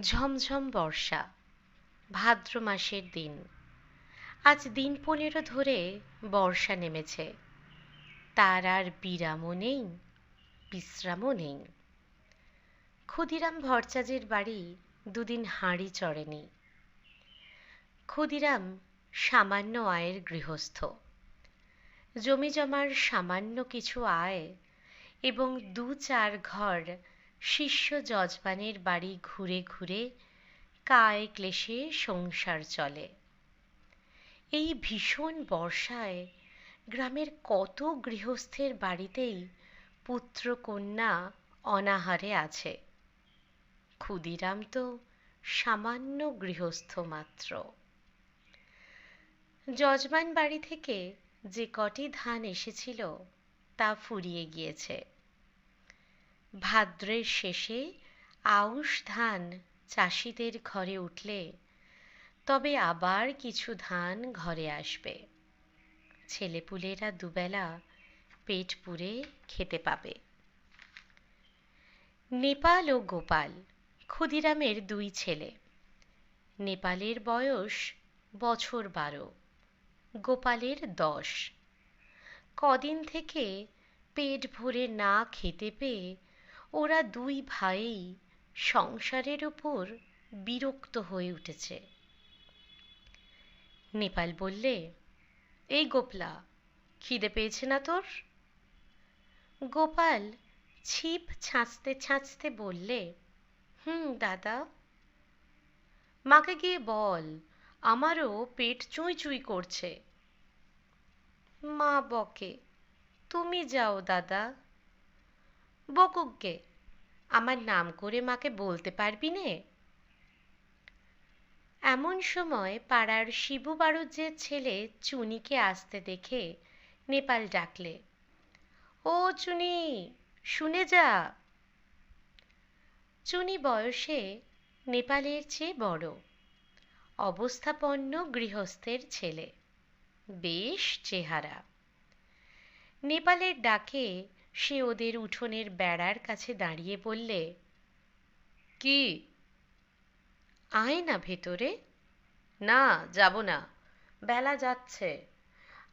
ঝমঝম বর্ষা, ভাদ্র মাসের দিন। আজ দিন পনেরো ধরে বর্ষা নেমেছে। তার আর বিরামও নেই, বিশ্রামও নেই। ক্ষুদিরাম ভরচাজের বাড়ি দুদিন হাঁড়ি চড়েনি। ক্ষুদিরাম সামান্য আয়ের গৃহস্থ। জমি জমার সামান্য কিছু আয় এবং দু চার ঘর শিষ্য যজমানের বাড়ি ঘুরে ঘুরে কায় ক্লেশে সংসার চলে। এই ভীষণ বর্ষায় গ্রামের কত গৃহস্থের বাড়িতেই পুত্র কন্যা অনাহারে আছে। ক্ষুদিরাম তো সামান্য গৃহস্থ মাত্র। যজমান বাড়ি থেকে যে কটি ধান এসেছিল তা ফুরিয়ে গিয়েছে। ভাদ্রের শেষে আউশ ধান চাষিদের ঘরে উঠলে, তবে আবার কিছু ধান ঘরে আসবে। ছেলেপুলেরা দুবেলা পেট পুরে খেতে পাবে। নেপাল ও গোপাল, ক্ষুদিরামের দুই ছেলে। নেপালের বয়স বছর বারো, গোপালের দশ। কদিন থেকে পেট ভরে না খেতে পেয়ে ওরা দুই ভাই সংসারের উপর বিরক্ত হয়ে উঠেছে। নেপাল বললে, এই গোপলা, খিদে পেয়েছে না তোর? গোপাল ছিপ ছাঁচতে ছাঁচতে বললে, হুম, দাদা। মাকে গিয়ে বল, আমারও পেট চুঁই চুঁই করছে। মা বকে, তুমি যাও, দাদা। বকুককে, আমার নাম করে মাকে বলতে পারবি নে? এমন সময় পাড়ার শিবু বাড়ুজ্যের ছেলে চুনিকে আসতে দেখে নেপাল ডাকলে, ও চুনি, শুনে যা। চুনি বয়সে নেপালের চেয়ে বড়, অবস্থাপন্ন গৃহস্থের ছেলে, বেশ চেহারা। নেপালের ডাকে সে ওদের উঠোনের বেড়ার কাছে দাঁড়িয়ে বললে, কি? আয় না ভেতরে? না, যাব না। বেলা যাচ্ছে।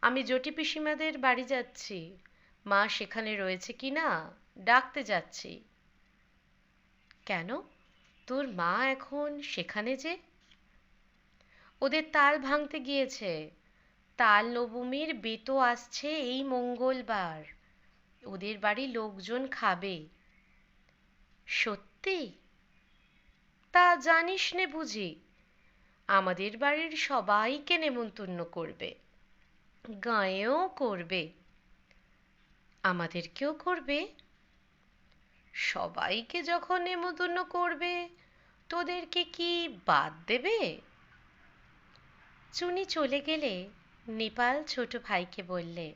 আমি জটি পিসিমাদের বাড়ি যাচ্ছি। মা সেখানে রয়েছে কি না, ডাকতে যাচ্ছি। কেন? তোর মা এখন সেখানে যে? ওদের তাল ভাঙতে গিয়েছে। তাল নবমীর বেতো আসছে এই মঙ্গলবার। ওদের বাড়ি লোকজন খাবে। সত্যি? তা জানিস নে বুঝি, আমাদের বাড়ির সবাইকে নেমন্তন্ন করবে, গাঁয়েও করবে। আমাদেরকেও করবে। সবাইকে যখন নেমন্তন্ন করবে, তোদেরকে কি বাদ দেবে? চুনি চলে গেলে নেপাল ছোট ভাইকে বললে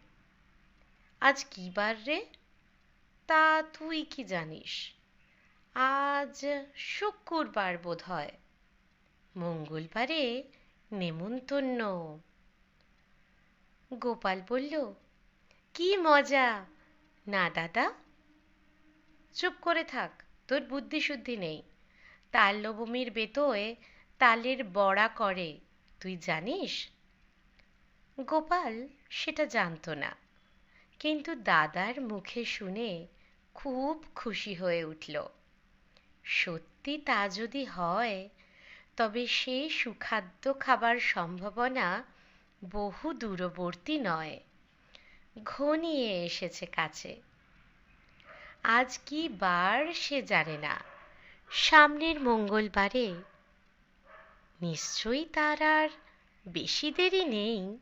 আজ কি বার রে? তা তুই কি জানিস? আজ শুক্রবার বোধ হয় মঙ্গলবারে নেমন্তন্ন। গোপাল বলল, কি মজা। না দাদা। চুপ করে থাক, তোর বুদ্ধি শুদ্ধি নেই। তাল নবমীর বেতোয় তালের বড়া করে। তুই জানিস? গোপাল সেটা জানত না। কিন্তু দাদার মুখে শুনে খুব খুশি হয়ে উঠল। সত্যি তা যদি হয়, তবে সে সুখাদ্য খাবার সম্ভাবনা বহু দূরবর্তী নয়। ঘনিয়ে এসেছে কাছে। আজ কি বার সে জানে না। সামনের মঙ্গলবারে নিশ্চয়ই তার আর বেশি দেরি নেই।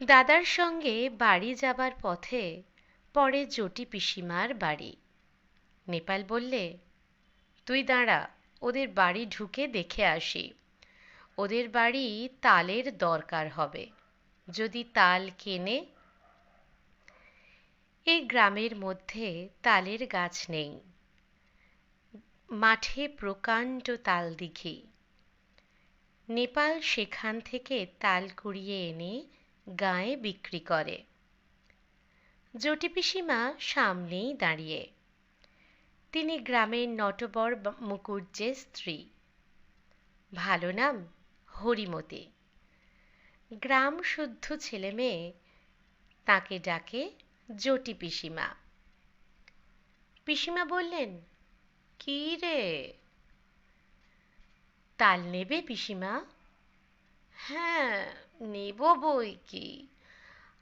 দাদার সঙ্গে বাড়ি যাবার পথে পরে জটি পিসিমার বাড়ি। নেপাল বললে, তুই দাঁড়া, ওদের বাড়ি ঢুকে দেখে আসি। ওদের বাড়ি তালের দরকার হবে। যদি তাল কেনে এই গ্রামের মধ্যে তালের গাছ নেই। মাঠে প্রকাণ্ড তাল দিঘি নেপাল সেখান থেকে তাল কুড়িয়ে এনে গায়ে বিক্রি করে। জটি পিসিমা সামনেই দাঁড়িয়ে। তিনি গ্রামের নটবর মুকুজ্জের স্ত্রী। ভালো নাম হরিমতি। গ্রাম শুদ্ধ ছেলে মেয়ে, তাকে ডাকে জটি পিসিমা পিসিমা বললেন, কি রে? তাল নেবে পিসিমা? হ্যাঁ। নেব বই কি?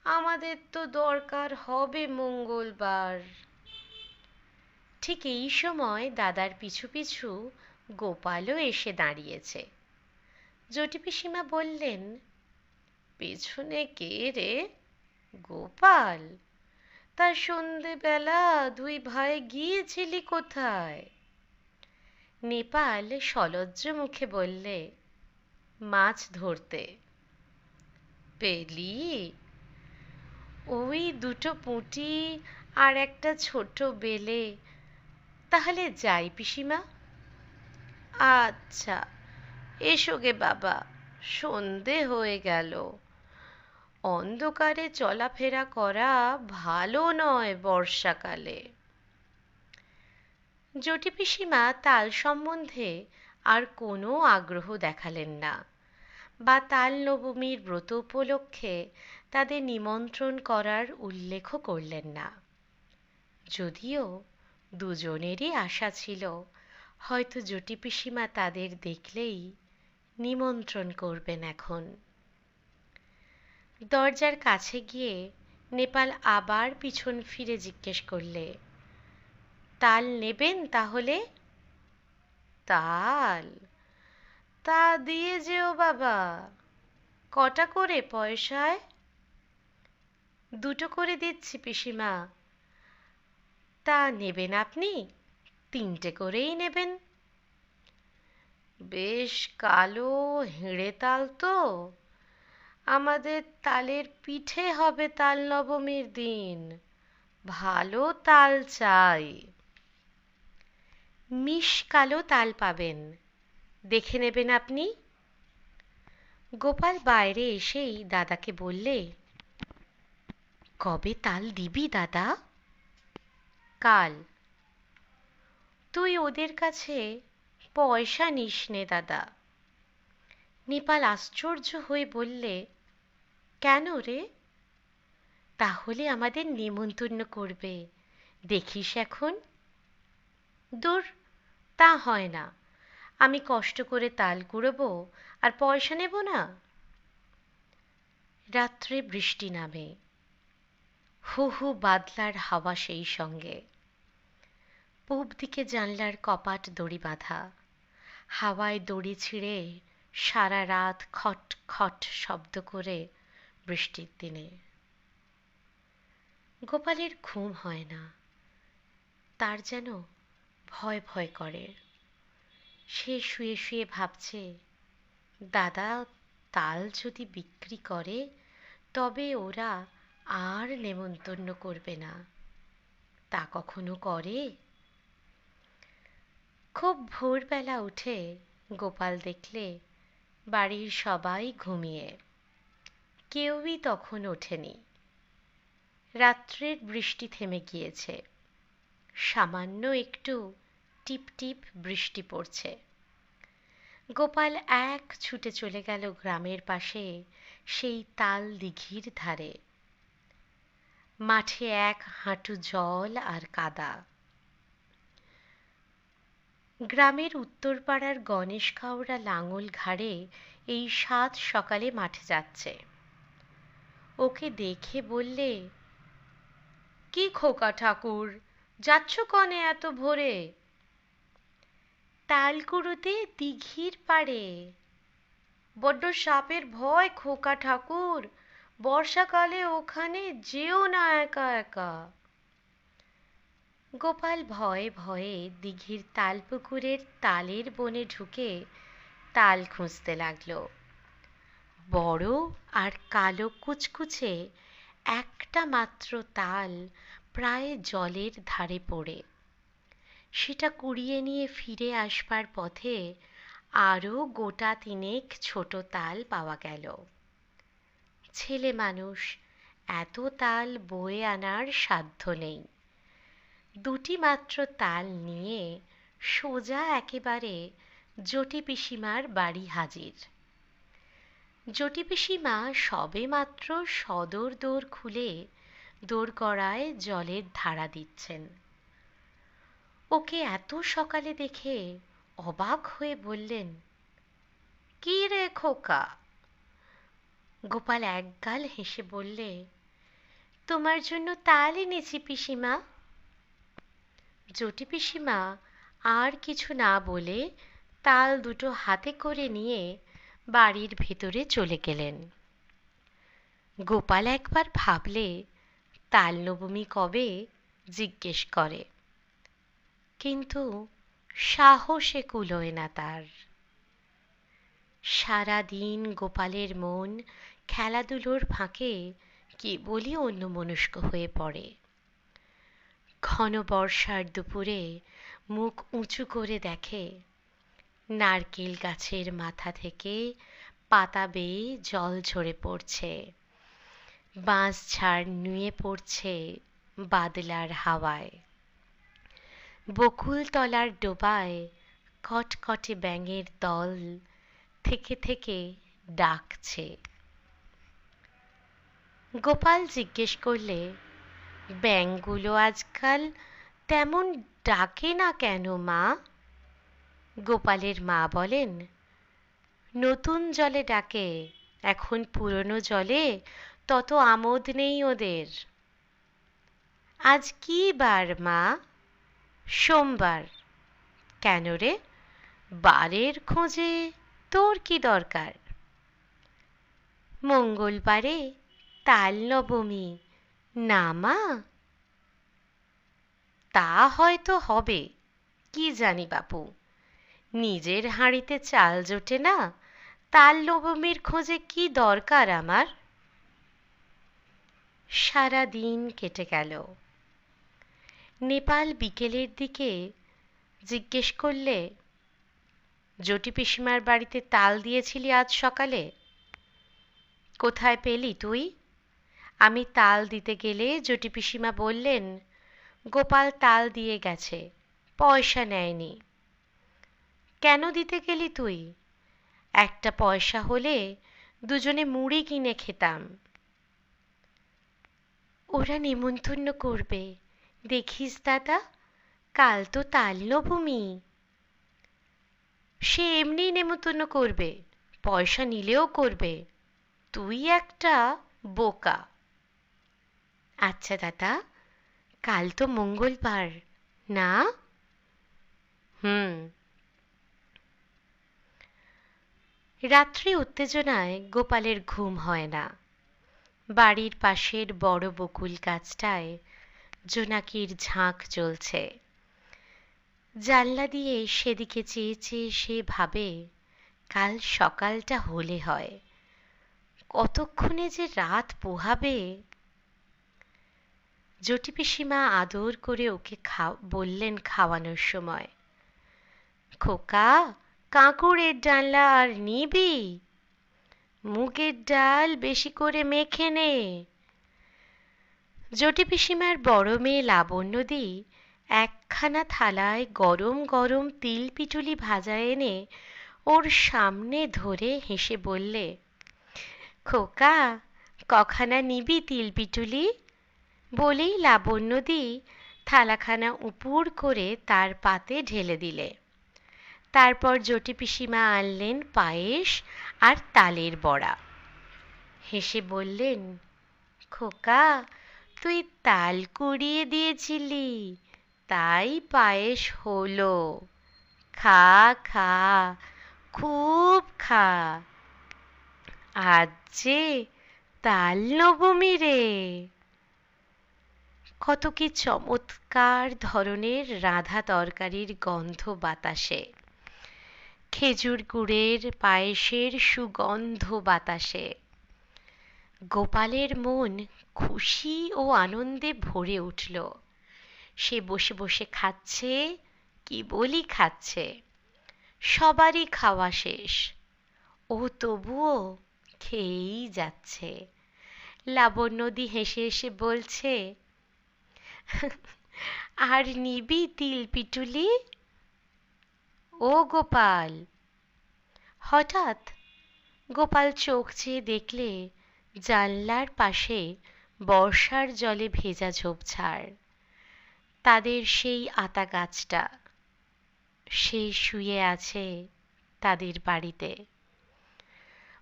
আমাদের তো দরকার হবে মঙ্গলবার। ঠিক এই সময় দাদার পিছু পিছু গোপালও এসে দাঁড়িয়েছে। জটি পিসিমা বললেন, পেছনে কে রে? গোপাল? তা সন্ধেবেলা দুই ভাই গিয়েছিলি কোথায়? নেপাল সলজ্জ মুখে বললে, মাছ ধরতে। পেলি? ওই দুটো পুঁটি আর একটা ছোট বেলে। তাহলে যাই পিসিমা। আচ্ছা এসো গে বাবা, সন্ধে হয়ে গেল। অন্ধকারে চলাফেরা করা ভালো নয় বর্ষাকালে। জটি পিসিমা তাল সম্বন্ধে আর কোনো আগ্রহ দেখালেন না। বা তাল নবমীর ব্রত উপলক্ষে তাদের নিমন্ত্রণ করার উল্লেখও করলেন না। যদিও দুজনেরই আশা ছিল, হয়তো জটি পিসিমা তাদের দেখলেই নিমন্ত্রণ করবেন এখন। দরজার কাছে গিয়ে নেপাল আবার পিছন ফিরে জিজ্ঞেস করলে, তাল নেবেন তাহলে? তাল? তা দিয়ে যেও বাবা। কটা করে পয়সায়? দুটো করে দিচ্ছি পিসিমা। তা নেবেন আপনি? তিনটে করেই নেবেন। বেশ কালো হেঁড়ে তাল তো। আমাদের তালের পিঠে হবে তাল নবমীর দিন। ভালো তাল চাই। মিশ কালো তাল পাবেন। দেখে নেবেন আপনি? গোপাল বাইরে এসেই দাদাকে বললে, কবে তাল দিবি দাদা? কাল। তুই ওদের কাছে পয়সা নিস নে দাদা। নেপাল আশ্চর্য হয়ে বললে, কেন রে? তাহলে আমাদের নিমন্ত্রণ করবে। দেখিস এখন? দূর, তা হয় না। আমি কষ্ট করে তাল কুড়োবো আর পয়সা নেব না। রাত্রে বৃষ্টি নামে। হু হু বাদলার হাওয়া সেই সঙ্গে। পূব দিকে জানলার কপাট দড়ি বাঁধা। হাওয়ায় দড়ি ছিঁড়ে সারা রাত খট খট শব্দ করে বৃষ্টির দিনে। গোপালের ঘুম হয় না। তার যেন ভয় ভয় করে। সে শুয়ে শুয়ে ভাবছে, দাদা, তাল যদি বিক্রি করে, তবে ওরা আর নেমন্তন্ন করবে না। তা কখনো করে? খুব ভোরবেলা উঠে গোপাল দেখলে বাড়ির সবাই ঘুমিয়ে। কেউই তখন ওঠেনি। রাত্রের বৃষ্টি থেমে গিয়েছে। সামান্য একটু টিপ টিপ বৃষ্টি পড়ছে। গোপাল এক ছুটে চলে গেল গ্রামের পাশে সেই তাল দিঘির ধারে। মাঠে এক হাঁটু জল আর কাদা। গ্রামের উত্তরপাড়ার গণেশ কাউরা লাঙল ঘাড়ে এই সাত সকালে মাঠে যাচ্ছে। ওকে দেখে বললে, কি খোকা ঠাকুর, যাচ্ছ কনে এত ভোরে? তালকুড়োতে দিঘির পাড়ে। বড্ড সাপের ভয়, খোকা ঠাকুর। বর্ষাকালে ওখানে যেও না একা একা। গোপাল ভয়ে ভয়ে দিঘির তালপুকুরের তালের বনে ঢুকে তাল খুঁজতে লাগল। বড় আর কালো কুচকুচে একটা মাত্র তাল প্রায় জলের ধারে পড়ে। সেটা কুড়িয়ে নিয়ে ফিরে আসবার পথে আরও গোটা তিনেক ছোট তাল পাওয়া গেল। ছেলে মানুষ, এত তাল বয়ে আনার সাধ্য নেই। দুটি মাত্র তাল নিয়ে সোজা একেবারে জটি পিসিমার বাড়ি হাজির। জটি পিসিমা সবেমাত্র সদর দোর খুলে দোরগড়ায় জলের ধারা দিচ্ছেন। ওকে এত সকালে দেখে অবাক হয়ে বললেন, কি রে খোকা? গোপাল একগাল হেসে বললে, তোমার জন্য তাল এনেছি পিসিমা। জটি পিসিমা, আর কিছু না বলে তাল দুটো হাতে করে নিয়ে বাড়ির ভেতরে চলে গেলেন। গোপাল একবার ভাবলে তাল নবমী কবে? জিজ্ঞেস করে। কিন্তু সাহসে কুলোয় না তার। সারাদিন গোপালের মন খেলাধুলোর ফাঁকে কেবলই অন্যমনস্ক হয়ে পড়ে। ঘন বর্ষার দুপুরে মুখ উঁচু করে দেখে, নারকেল গাছের মাথা থেকে পাতা বেয়ে জল ঝরে পড়ছে। বাঁশ ঝাড় নুয়ে পড়ছে বাদলার হাওয়ায়। বকুলতলার ডোবায় কটকটে ব্যাঙের দল থেকে থেকে ডাকছে। গোপাল জিজ্ঞেস করলে, ব্যাঙগুলো আজকাল তেমন ডাকে না কেন মা? গোপালের মা বলেন, নতুন জলে ডাকে, এখন পুরনো জলে তত আমোদ নেই ওদের। আজ কি বার মা? সোমবার। কেন রে? বারের খোঁজে তোর কি দরকার? মঙ্গলবারে তাল নবমী, না মা? তা হয়তো হবে, কি জানি বাপু। নিজের হাঁড়িতে চাল জোটে না, তাল নবমীর খোঁজে কি দরকার আমার? সারা দিন কেটে গেল। নেপাল বিকেলের দিকে জিজ্ঞেস করলে জটি পিসিমার বাড়িতে তাল দিয়েছিলি আজ সকালে? কোথায় পেলি তুই? আমি তাল দিতে গেলে জটি পিসিমা বললেন, গোপাল তাল দিয়ে গেছে, পয়সা নেয়নি। কেন দিতে গেলি তুই? একটা পয়সা হলে দুজনে মুড়ি কিনে খেতাম। ওরা নেমন্তন্ন করবে। দেখিস দাদা, কাল তো তাল নবমী সে এমনি নেমন্তন্ন করবে, পয়সা নিলেও করবে, তুই একটা বোকা। আচ্ছা দাদা, কাল তো মঙ্গলবার, না? হুম। রাত্রি উত্তেজনায় গোপালের ঘুম হয় না। বাড়ির পাশের বড় বকুল গাছটায় জোনাকির ঝাঁক চলছে। জানলা দিয়ে সেদিকে চেয়ে চেয়ে সে ভাবে, কাল সকালটা হলে হয়। কতক্ষণে যে রাত পোহাবে? জটি পিসিমা আদর করে ওকে বললেন খাওয়ানোর সময়। খোকা, কাঁকুড়ের ডালনা আর নিবি? মুগের ডাল বেশি করে মেখে নে। জটি পিসিমার বড় মেয়ে লাবণ্যদি একখানা থালায় গরম গরম তিল পিটুলি ভাজা এনে ওর সামনে ধরে হেসে বললে, খোকা, কখানা নিবি তিল পিটুলি? বলেই লাবণ্যদি থালাখানা উপুর করে তার পাতে ঢেলে দিলে। তারপর জটি পিসিমা আনলেন পায়েস আর তালের বড়া। হেসে বললেন, খোকা তুই তাল কুড়িয়ে দিয়েছিলি, তাই পায়েস হলো। খা খা, খুব খা। আজ যে তাল নবমী রে। কত কি চমৎকার ধরনের রাধা তরকারির গন্ধ বাতাসে। খেজুর গুড়ের পায়েসের সুগন্ধ বাতাসে। গোপালের মন খুশি ও আনন্দে ভরে উঠল। সে বসে বসে খাচ্ছে, কি বলি খাচ্ছে? সবারই খাওয়া শেষ। ও তবুও খেয়েই যাচ্ছে। লাবণ্যদি হেসে হেসে বলছে, আর নিবি তিল পিটুলি? ও গোপাল। হঠাৎ গোপাল চোখ চেয়ে দেখলে জানলার পাশে বর্ষার জলে ভেজা ঝোপঝাড়। তাদের সেই আতা গাছটা, সে শুয়ে আছে তাদের বাড়িতে।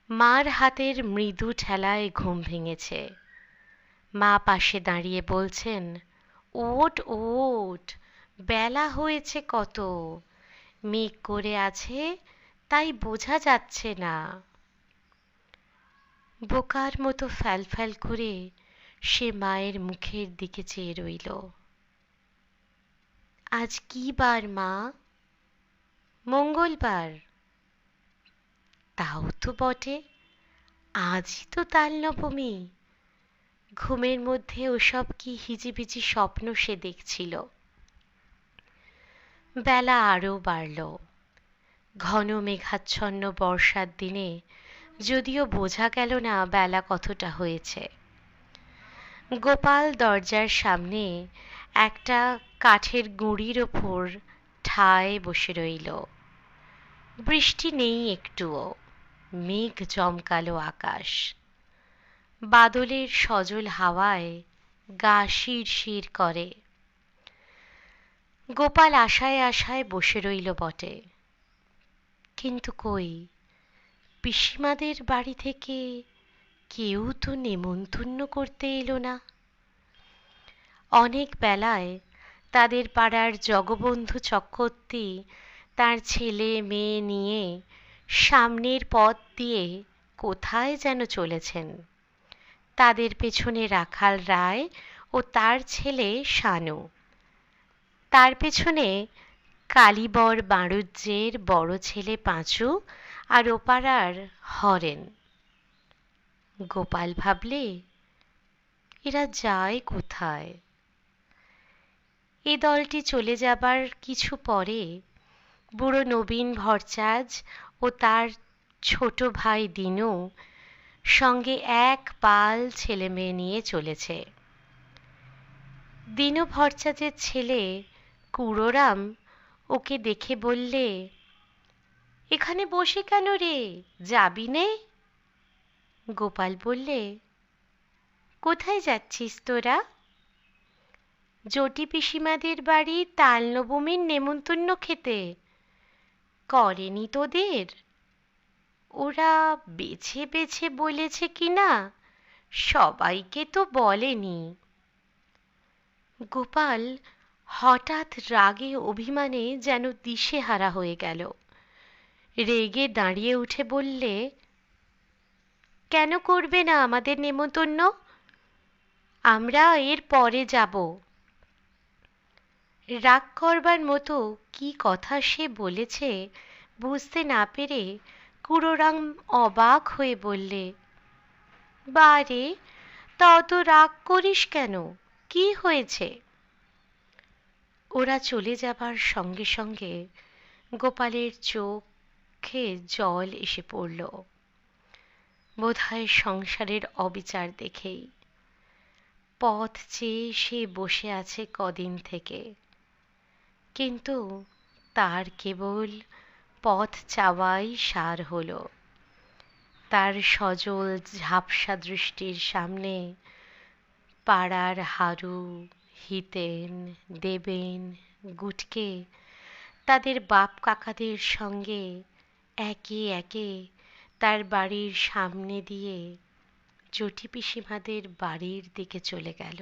মার হাতের মৃদু ঠেলায় ঘুম ভেঙেছে। মা পাশে দাঁড়িয়ে বলছেন, ওট ওট, বেলা হয়েছে কত। মেঘ করে আছে, তাই বোঝা যাচ্ছে না। বোকার মতো ফ্যাল ফ্যাল করে সে মায়ের মুখের দিকে চেয়ে রইল। আজ কি বার মা? মঙ্গলবার। তাও তো বটে, আজই তো তাল নবমী। ঘুমের মধ্যে ওসব কি হিজিবিজি স্বপ্ন সে দেখছিল। বেলা আরও বাড়ল। ঘন মেঘাচ্ছন্ন বর্ষার দিনে যদিও বোঝা গেল না বেলা কতটা হয়েছে। গোপাল দরজার সামনে একটা কাঠের গুঁড়ির ওপর ঠায় বসে রইল। বৃষ্টি নেই একটুও, মেঘ জমকালো আকাশ। বাদলের সজল হাওয়ায় গা শির করে। গোপাল আশায় আশায় বসে রইল বটে। কিন্তু কই? পিসিমাদের বাড়ি থেকে কেউ তো নেমন্তন্ন করতে এলো না। অনেক বেলায় তাদের পাড়ার জগবন্ধু চক্রবর্তী তার ছেলে মেয়ে নিয়ে সামনের পথ দিয়ে কোথায় যেন চলেছেন। তাদের পেছনে রাখাল রায় ও তার ছেলে শানু। তার পেছনে কালীবর বাঁড়ুজ্যের বড় ছেলে পাঁচু আর ওপাড়ার হরেন। গোপাল ভাবলে, এরা যায় কোথায়? এ দলটি চলে যাবার কিছু পরে, বুড়ো নবীন ভরচাজ ও তার ছোট ভাই দিনু সঙ্গে এক পাল ছেলে মেয়ে নিয়ে চলেছে। দিনু ভরচাজের ছেলে কুড়োরাম ওকে দেখে বললে এখানে বসে কেন রে? যাবি নে? গোপাল বললে, কোথায় যাচ্ছিস তোরা? জটি পিসিমাদের বাড়ি তাল নবমীর নেমন্তন্ন খেতে। করেনি তোদের? ওরা বেছে বেছে বলেছে কি না, সবাইকে তো বলেনি। গোপাল হঠাৎ রাগে অভিমানে যেন দিশেহারা হয়ে গেল। রেগে দাঁড়িয়ে উঠে বললে, কেন করবে না আমাদের নেমন্তন্ন? আমরা এর পরে যাব। রাগ করবার মতো কি কথা সে বলেছে বুঝতে না পেরে কুড়োরাম অবাক হয়ে বললে বারে তা অত রাগ করিস কেন? কি হয়েছে? ওরা চলে যাবার সঙ্গে সঙ্গে গোপালের চোখে জল এসে পড়ল। বোধহয় সংসারের অবিচার দেখেই। পথ চেয়ে সে বসে আছে কদিন থেকে। কিন্তু তার কেবল পথ চাওয়াই সার হল। তার সজল ঝাপসা দৃষ্টির সামনে পাড়ার হারু, হিতেন, দেবেন, গুটকে, তাদের বাপ কাকাদের সঙ্গে একে একে তার বাড়ির সামনে দিয়ে চটি পিসিমাদের বাড়ির দিকে চলে গেল।